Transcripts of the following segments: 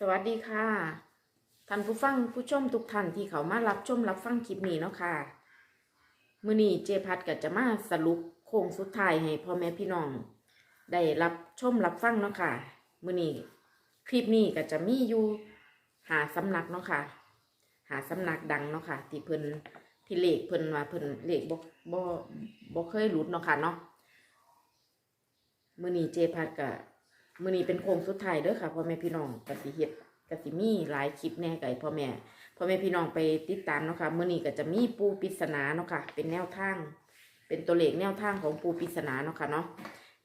สวัสดีค่ะท่านผู้ฟังผู้ชมทุกท่านที่เขามารับชมรับฟังคลิปนี้เนาะค่ะมือนี้เจพัดก็จะมาสรุปโค้งสุดท้ายให้พ่อแม่พี่น้อง ได้รับชมรับฟังเนาะค่ะมือนี้คลิปนี้ก็จะมีอยู่หาสำนักเนาะค่ะ หาสำนักดังเนาะค่ะ ที่เพิ่นที่เลขเพิ่นว่าเพิ่นเลขบ่บ่บ่เคยหลุดเนาะค่ะเนาะมือนี้เจพัดก็ มือนี้เป็นโค้งสุดท้ายเด้อค่ะพ่อแม่พี่น้องกสิเฮ็ดกสิมีหลายคลิปแน่ไก่พ่อแม่พ่อแม่พี่น้องไปติดตามเนาะค่ะมือนี้ก็จะมีปูปริศนาเนาะค่ะ เป็นแนวทาง เป็นตัวเลขแนวทางของปูปริศนาเนาะค่ะเนาะ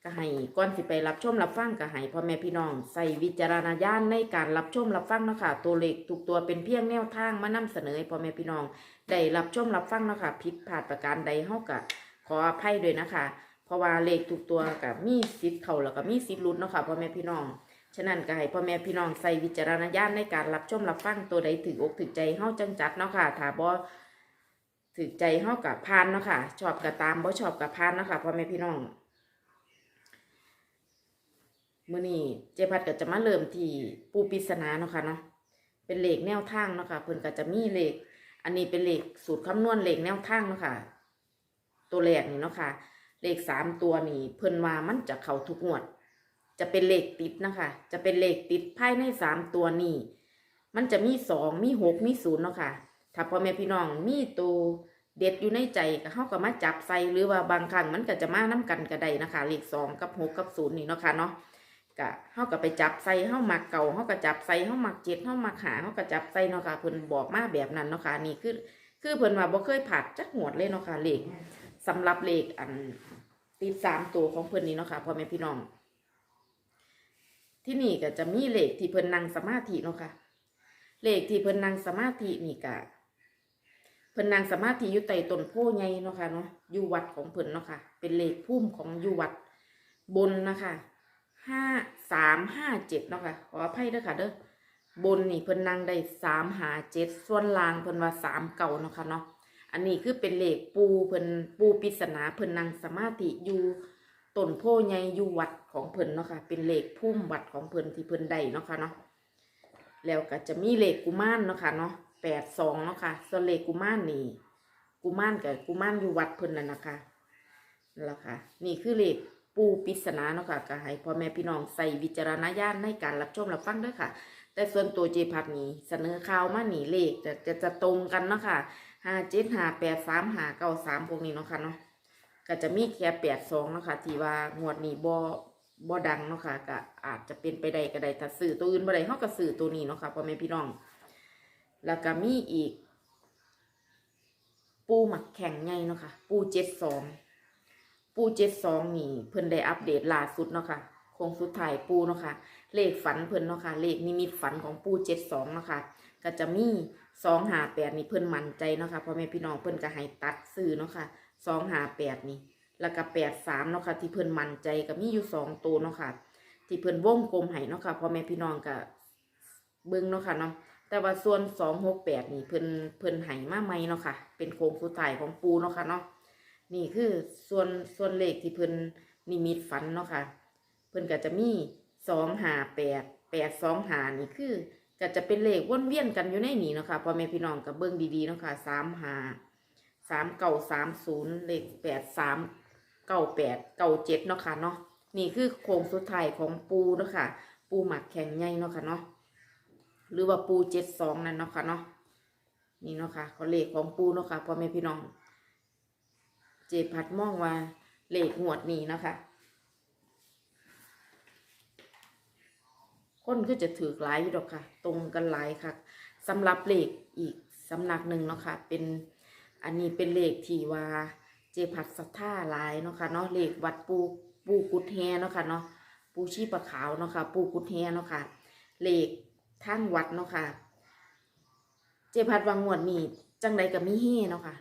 ก็ให้ก่อนสิไปรับชมรับฟังก็ให้พ่อแม่พี่น้องใส่วิจารณญาณในการรับชมรับฟังเนาะค่ะตัวเลขทุกตัวเป็นเพียงแนวทางมานำเสนอให้พ่อแม่พี่น้องได้รับชมรับฟังเนาะค่ะผิดพลาดประการใดเฮาก็ขออภัยด้วยนะคะ เพราะว่าเลขทุกตัวกับมีสิทธิ์เขาแล้วก็มีสิทธิ์ลุดเนาะค่ะพ่อแม่พี่น้อง ฉะนั้นก็ให้พ่อแม่พี่น้องใส่วิจารณญาณในการรับชมรับฟังตัวใดถืออกถือใจเฮาจังจัดเนาะค่ะถ้าบ่ถือใจเฮากับพานเนาะค่ะชอบกับตามบ่ชอบกับพานเนาะค่ะพ่อแม่พี่น้องมื้อนี้เจพัดก็จะมาเริ่มที่ปูปิศนาเนาะค่ะเนาะเป็นเลขแนวทางเนาะค่ะเพิ่นก็จะมีเลขอันนี้เป็นเลขสูตรคำนวณเลขแนวทางเนาะค่ะ ตัวแรกนี่เนาะค่ะ เลขสามตัวนี่เพิ่นว่ามันจะเข้าทุกงวด จะเป็นเลขติดนะคะ จะเป็นเลขติดภายในสามตัวนี่มันจะมีสองมีหกมีศูนย์เนาะค่ะ ถ้าพ่อแม่พี่น้องมีตัวเด็ดอยู่ในใจก็เขาก็มาจับใส่หรือว่าบางครั้งมันก็จะมาน้ากันก็ได้นะคะ เลขสองกับหกกับศูนย์นี่เนาะค่ะเนาะก็เขาก็ไปจับใส่เขามักเก่าเขาก็จับใส่เขามักเจ็ดเขามักหาเขาก็จับใส่เนาะค่ะเพิ่นบอกมาแบบนั้นเนาะค่ะนี่คือคือเพิ่นว่าบ่เคยผัดจักหวดเลยเนาะค่ะเลข สำหรับเลขอันติดสามตัวของเพิ่นนี้เนาะค่ะพ่อแม่พี่น้อง ที่นี่ก็จะมีเลขที่เพิ่นนั่งสมาธิเนาะค่ะเลขที่เพิ่นนั่งสมาธินี่ก็เพิ่นนั่งสมาธิอยู่ใต้ต้นโพใหญ่เนาะค่ะเนาะอยู่วัดของเพิ่นเนาะค่ะเป็นเลขพุ่มของอยู่วัดบนนะคะห้าสามห้าเจ็ดเนาะค่ะขออภัยด้อค่ะเด้อบนนี่เพิ่นนั่งได้สามหาเจ็ดส่วนล่างเพิ่นว่าสามเก่าเนาะค่ะเนาะ อันนี้คือเป็นเหลขปูเพิ่นปูปริศนาเพิ่นนั่งสมาธิอยู่ต้นโพใหญ่อยู่วัดของเพิ่นเนาะค่ะ เป็นเหลขพุ่มวัดของเพิ่นที่เพิ่นได้เนาะค่ะเนาะแล้วก็จะมีเหลขกุมารเนาะค่ะเนาะแปดสองเนาะค่ะส่วนเลขกุมารนี่กุมารกับกุมารอยู่วัดเพิ่นนั่นนะคะนั่นแหละค่ะ นี่คือเหลขปูปริศนาเนาะค่ะก็ให้พ่อแม่พี่น้องใส่วิจารณญาณในการรับชมรับฟังด้อค่ะ แต่ส่วนตัวเจพัดนี้เสนอข่าวมาหนีเลขจะจะจะตรงกันเนาะค่ะ ห้าเจ็ดห้าแปดสามห้าเก้าสามพวกนี้เนาะค่ะเนาะก็จะมีแค่แปดสองเนาะค่ะที่ว่างวดนี้บ่บ่ดังเนาะค่ะก็อาจจะเป็นไปได้ก็ได้ถ้าซื้อตัวอื่นบ่ได้เฮาก็ซื้อตัวนี้เนาะค่ะพ่อแม่พี่น้อง แล้วก็มีอีก ปูหมักแข่งไงเนาะค่ะ ปูเจ็ดสองปูเจ็ดสองนี่เพิ่นได้อัปเดตล่าสุดเนาะค่ะโคงสุดท้ายปูเนาะค่ะเลขฝันเพิ่นเนาะค่ะเลขนิมิตฝันของปูเจ็ดสองเนาะค่ะก็จะมี สองหาแปดนี่เพิ่นมั่นใจเนาะค่ะพ่อแม่พี่น้องเพิ่นก็ให้ตัดซื้อเนาะค่ะสองหาแปดนี่ แล้วก็แปดสามเนาะค่ะที่เพิ่นมั่นใจก็มีอยู่สองตัวเนาะค่ะ ที่เพิ่นวงกลมให้เนาะค่ะพ่อแม่พี่น้องก็เบิ่งเนาะค่ะเนาะแต่ว่าส่วนสองหกแปดนี่เพิ่นเพิ่นให้มาใหม่เนาะค่ะ เป็นโครงสุดท้ายของปูเนาะค่ะเนาะนี่คือส่วนส่วนเลขที่เพิ่นนิมิตฝันเนาะค่ะ เพิ่นก็จะมีสองหาแปดแปดสองหานี่คือ ก็จะเป็นเลขวนเวียนกันอยู่ในนี้เนาะค่ะพ่อแม่พี่น้องกับเบิ้งดีๆเนาะค่ะสามหาสามเก้าสามศูนย์เลขแปดสามเก้าแปดเก้าเจ็ดเนาะค่ะเนาะนี่คือโครงสุดท้ายของปูเนาะค่ะ ปูหมักแข็งใหญ่เนาะค่ะเนาะหรือว่าปูเจ็ดสองนั่นเนาะค่ะเนาะนี่เนาะค่ะเขาเลขของปูเนาะค่ะพ่อแม่พี่น้อง เจพัดมองว่าเลขหวดนี้เนาะคะ คนก็จะถือหลายอยู่ดอกค่ะ ตรงกันหลายค่ะสำหรับเลขอีกสำนักหนึ่งเนาะค่ะ เป็นอันนี้เป็นเลขที่ว่าเจพัดสัทธาหลายเนาะค่ะเนาะเลขวัดปูปูกุดแฮเนาะค่ะเนาะปูชีปะขาวเนาะค่ะ ปูกุดแฮเนาะค่ะเลขทางวัดเนาะค่ะ เจพัดวางงวดนี้จังใดกับมีเฮเนาะค่ะ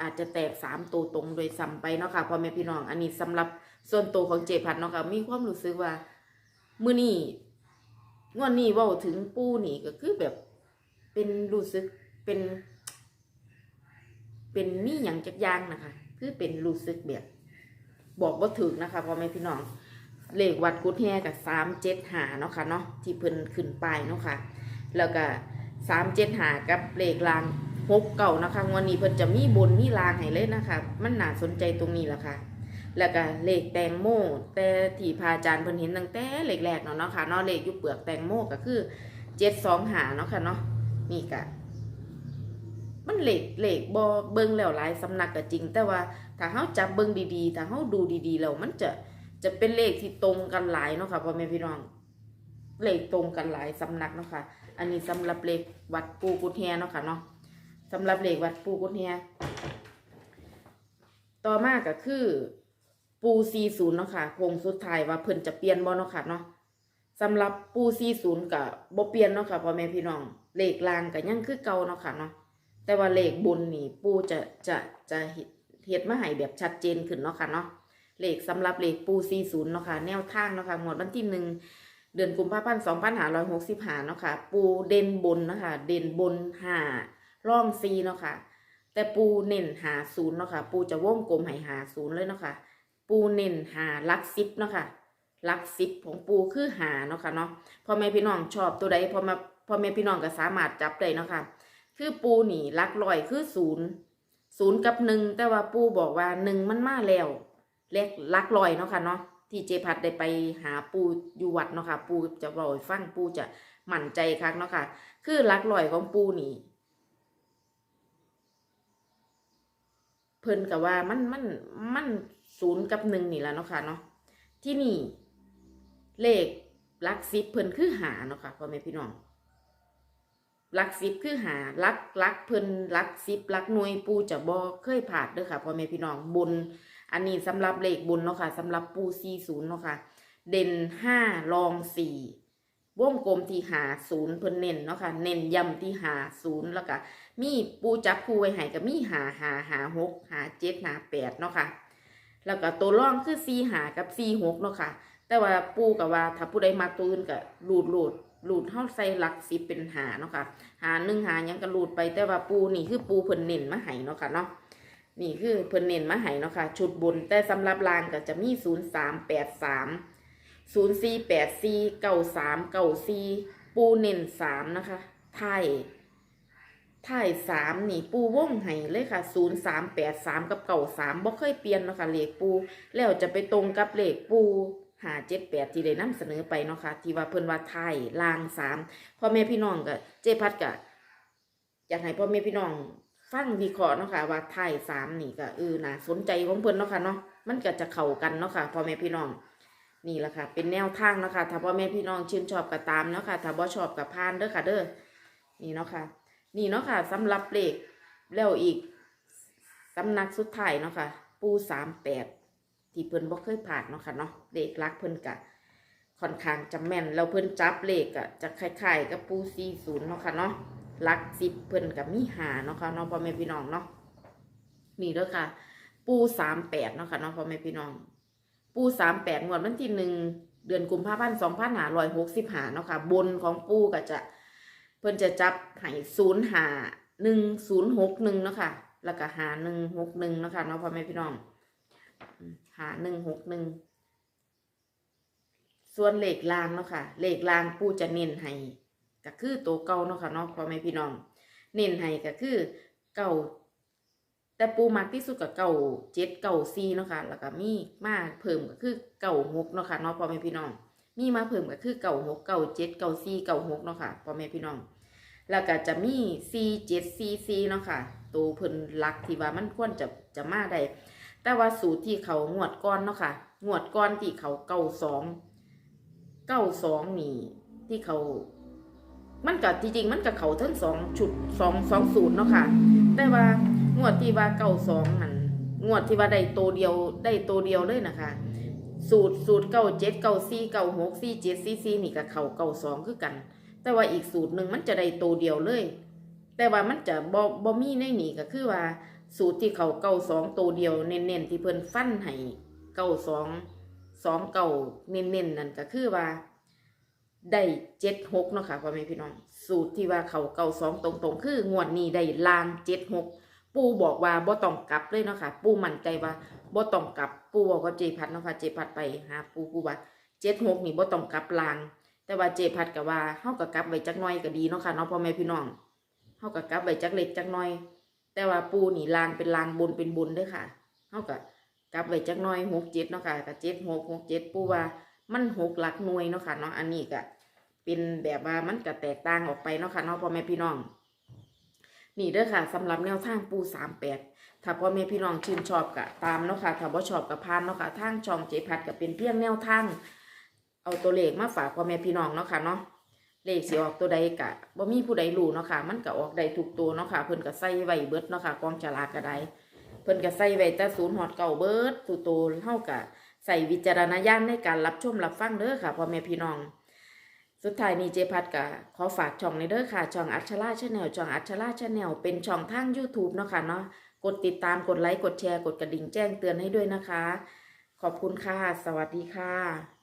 อาจจะแตกสามตัวตรงโดยซ้ำไปเนาะค่ะพ่อแม่พี่น้อง อันนี้สำหรับส่วนตัวของเจพัดเนาะค่ะมีความรู้สึกว่า มือนี้ งวดนี้เว่าถึงปูนี่ก็คือแบบ เป็นรู้สึกเป็น เป็นมีอย่างจักอยางนะคะ คือเป็นรู้สึกแบบ บอกว่าถึกนะคะพ่อแม่พี่น้อง เลขวัดกุดแฮกับสามเจ็ดหาเนาะค่ะเนาะที่เพิ่นขึ้นไปเนาะค่ะ แล้วก็สามเจ็ดหากับเลขลางหกเก่านะคะงวันนี้เพิ่นจะมีบนมีลางให้เลยนะคะ มันน่าสนใจตรงนี้แหละค่ะ แล้วก็เลขแตงโมแต่ที่พาจารย์เพิ่นเห็นตั้งแต่เลขแรกเนาะเนาะค่ะเนาะเลขอยุบเปลือกแตงโมก็คือเจ็ดสองหาเนาะค่ะเนาะนี่กะมันเลขเลขบอเบิ่งแล้วหลายสำนักก็จริง แต่ว่าถ้าเฮาจับเบิ่งดีๆ ถ้าเฮาดูดีๆแล้วมันจะจะเป็นเลขที่ตรงกันหลายเนาะค่ะพ่อแม่พี่น้องเลขตรงกันหลายสำนักเนาะค่ะ อันนี้สำหรับเลขวัดปูกุฎแฮเนาะค่ะเนาะสำหรับเลขวัดปูกุฎแฮต่อมาก็คือ ปูซีศูนย์เนาะค่ะโคงสุดท้ายว่าเพิ่นจะเปลี่ยนบ่เนาะค่ะเนาะสำหรับปูซีศูนย์กับบ่เปลี่ยนเนาะค่ะพ่อแม่พี่น้องเลขลางก็ยังคือเก่าเนาะค่ะเนาะแต่ว่าเลขบนนี่ปูจะจะจะเฮ็ดมาให้แบบชัดเจนขึ้นเนาะค่ะเนาะเลขสำหรับเลขปู40เนาะค่ะแนวทางเนาะค่ะงวดวันที่หนึ่งเดือนกุมภาพันธ์2565เนาะค่ะ ปูเด่นบนเนาะค่ะเด่นบน5ร่อง4เนาะค่ะ แต่ปูเน้นหาศูนย์เนาะค่ะ ปูจะวงกลมให้หาศูนย์เลยเนาะค่ะ ปูเน้นหาลักซิปเนาะค่ะลักซิปของปูคือหาเนาะค่ะเนาะพ่อแม่พี่น้องชอบตัวใดพ่อแม่พ่อแม่พี่น้องก็สามารถจับได้เนาะค่ะคือปูหนีลักลอยคือศูนย์ศูนย์กับหนึ่งแต่ว่าปูบอกว่าหนึ่งมันมาแล้วเลขลักลอยเนาะค่ะเนาะที่เจพัดได้ไปหาปูอยู่วัดเนาะค่ะปูจะลอยฟังปูจะหมั่นใจคักเนาะค่ะ คือลักลอยของปูนี่เพิ่นกับว่ามันมันมัน ศูนย์กับหนึ่งนี่แหละเนาะค่ะเนาะที่นี่ เลขลักซิปเพิ่นคือหาเนาะค่ะพ่อแม่พี่น้องลักซิปคือหาลักลักเพิ่นลักซิปลักหน่วยปูจะบ่เคยผ่านเด้อค่ะพ่อแม่พี่น้องบน อันนี้สำหรับเลขบนเนาะค่ะสำหรับปู40เนาะค่ะเด่น5รอง4วงกลมที่หาศูนย์เพิ่นเน้นเนาะค่ะเน้นย้ำที่หาศูนย์แล้วก็มีปูจับคู่ไว้ให้ก็มีหาหาหาหกหาเจ็ดหาแปดเนาะค่ะ แล้วก็ตัวร่องคือ4หากับ4 6เนาะค่ะ แต่ว่าปูกับว่าถ้าผู้ใดมาตัวอื่นก็รูดรูดรูดเท่าใส่หลักสิบเป็นหาเนาะค่ะ หาหนึ่งหายังก็รูดไปแต่ว่าปูนี่คือปูเพิ่นเน้นมาให้เนาะค่ะเนาะนี่คือเพิ่นเน้นมาให้เนาะค่ะ ชุดบนแต่สำหรับลางก็จะมีศูนย์สามแปดสามศูนย์สี่แปดสี่เก้าสามเก้าสี่ปูเน้นสามนะคะไทย ไทยสามนี่ปูว่องให้เลยค่ะศูนย์สามแปดสามกับเก่าสามบ่เคยเปลี่ยนเนาะค่ะเลขปู แล้วจะไปตรงกับเลขปูหาเจ็ดแปดที่ได้นำเสนอไปเนาะค่ะที่ว่าเพิ่นว่าไทยลางสามพ่อแม่พี่น้องก็เจพัดก็อยากให้พ่อแม่พี่น้องฟังวิเคราะห์เนาะค่ะว่าไทยสามนี่ก็เออน่าสนใจของเพิ่นเนาะค่ะเนาะมันก็จะเข้ากันเนาะค่ะพ่อแม่พี่น้องนี่แหละค่ะ เป็นแนวทางเนาะค่ะถ้าพ่อแม่พี่น้องชื่นชอบก็ตามเนาะค่ะถ้าบ่ชอบก็ผ่านเด้อค่ะเด้อนี่เนาะค่ะ นี่เนาะค่ะสำหรับเลขแล้วอีกสำนักสุดท้ายเนาะค่ะ ปูสามแปดที่เพิ่นบ่เคยผ่านเนาะค่ะเนาะเลขลักเพิ่นกะค่อนข้างจำแม่นแล้วเพิ่นจับเลขอะจะคล้ายๆกับปู40เนาะค่ะเนาะลักสิบเพิ่นกับมีหาเนาะค่ะเนาะพ่อแม่พี่น้องเนาะนี่เด้อค่ะ ปู38เนาะค่ะเนาะพ่อแม่พี่น้อง ปู38งวดวันที่หนึ่งเดือนกุมภาพันธ์2565เนาะค่ะ บนของปูก็จะ เพิ่นจะจับให้0หา1061เนาะค่ะ แล้วก็หา161เนาะค่ะเนาะพ่อแม่พี่น้อง หาหนึ่งหกหนึ่ง ส่วนเลขลางเนาะค่ะเลขลางปูจะเน้นให้ก็คือตัวเก่าเนาะค่ะเนาะพ่อแม่พี่น้อง เน้นให้ก็คือเก่าแต่ปูมักที่สุดกับเก่าเจ็ดเก่าซีเนาะค่ะ แล้วก็มีมาเพิ่มก็คือเก่าหกเนาะค่ะเนาะพ่อแม่พี่น้อง มีมาเพิ่มก็คือเก่าหกเก่าเจ็ดเก่าซีเก่าหกเนาะค่ะพ่อแม่พี่น้อง แล้วก็จะมีซีเจ็ดซีซีเนาะค่ะ ตัวเพิ่นหลักที่ว่ามันควรจะจะมาได้ แต่ว่าสูตรที่เขางวดก้อนเนาะค่ะ งวดก้อนที่เขาเก้าสองเก้าสองนี่ที่เขา มันกับจริงๆมันกับเขาทั้งสองชุดสองสองสูตรเนาะค่ะ แต่ว่างวดที่ว่าเก้าสองนั่นงวดที่ว่าได้ตัวเดียวได้ตัวเดียวเลยนะคะ สูตรสูตรเก้าเจ็ดเก้าสี่เก้าหกสี่เจ็ดสี่สี่นี่กับเขาเก้าสองคือกัน แต่ว่าอีกสูตรหนึ่งมันจะได้ตัวเดียวเลย แต่ว่ามันจะบ่บ่มีในนี่ก็คือว่า สูตรที่เขาเก้าสองตัวเดียวเน้นๆที่เพิ่นฟันให้เก้าสองสองเก้าเน้นๆนั่นก็คือว่าได้เจ็ดหกเนาะค่ะพ่อแม่พี่น้อง สูตรที่ว่าเขาเก้าสองตรงๆ คืองวดนี้ได้ลางเจ็ดหกปูบอกว่าบ่ต้องกลับเลยเนาะค่ะ ปูมั่นใจว่าบ่ต้องกลับปูบอกว่าเจพัดเนาะค่ะเจพัดไปหาปูปูว่าเจ็ดหกนี่บ่ต้องกลับลาง แต่ว่าเจพัดก็ว่าเฮาก็กลับไว้จักหน่อยก็ดีเนาะค่ะเนาะพ่อแม่พี่น้องเฮาก็กลับไว้จักเล็กจักน้อย แต่ว่าปูนี่ลางเป็นลางบนเป็นบนด้อค่ะเฮาก็กลับไว้จักหน้อยหกเจ็ดเนาะค่ะก็เจ็ดหกหกเจ็ดปูว่ามันหกหลักหน่วยเนาะค่ะเนาะอันนี้ก็เป็นแบบว่ามันก็แตกต่างออกไปเนาะค่ะเนาะพ่อแม่พี่น้อง นี่เด้อค่ะสำหรับแนวทางปูสามแปดถ้าพ่อแม่พี่น้องชื่นชอบก็ตามเนาะค่ะถ้าบ่ชอบก็พานเนาะค่ะทางช่องเจพัดก็เป็นเพียงแนวทาง เอาตัวเลขมาฝากพ่อแม่พี่น้องเนาะค่ะเนาะเลขสิออกตัวใดกะบ่มีผู้ใดรู้เนาะค่ะ มันก็ออกได้ทุกตัวเนาะค่ะ เพิ่นก็ใส่ไว้เบิดเนาะค่ะกองฉลากก็ได้เพิ่นก็ใส่ไว้แต่ศูนย์ฮอดเก่าเบิดทุกตัวเฮาก็ใส่วิจารณญาณในการรับชมรับฟังเด้อค่ะพ่อแม่พี่น้อง สุดท้ายนี้เจพัดก็ขอฝากช่องในเด้อค่ะ ช่องอัชราชาแนลช่องอัชราชาแนลเป็นช่องทาง YouTube เนาะค่ะเนาะกดติดตามกดไลค์กดแชร์กดกระดิ่งแจ้งเตือนให้ด้วยนะคะ ขอบคุณค่ะ สวัสดีค่ะ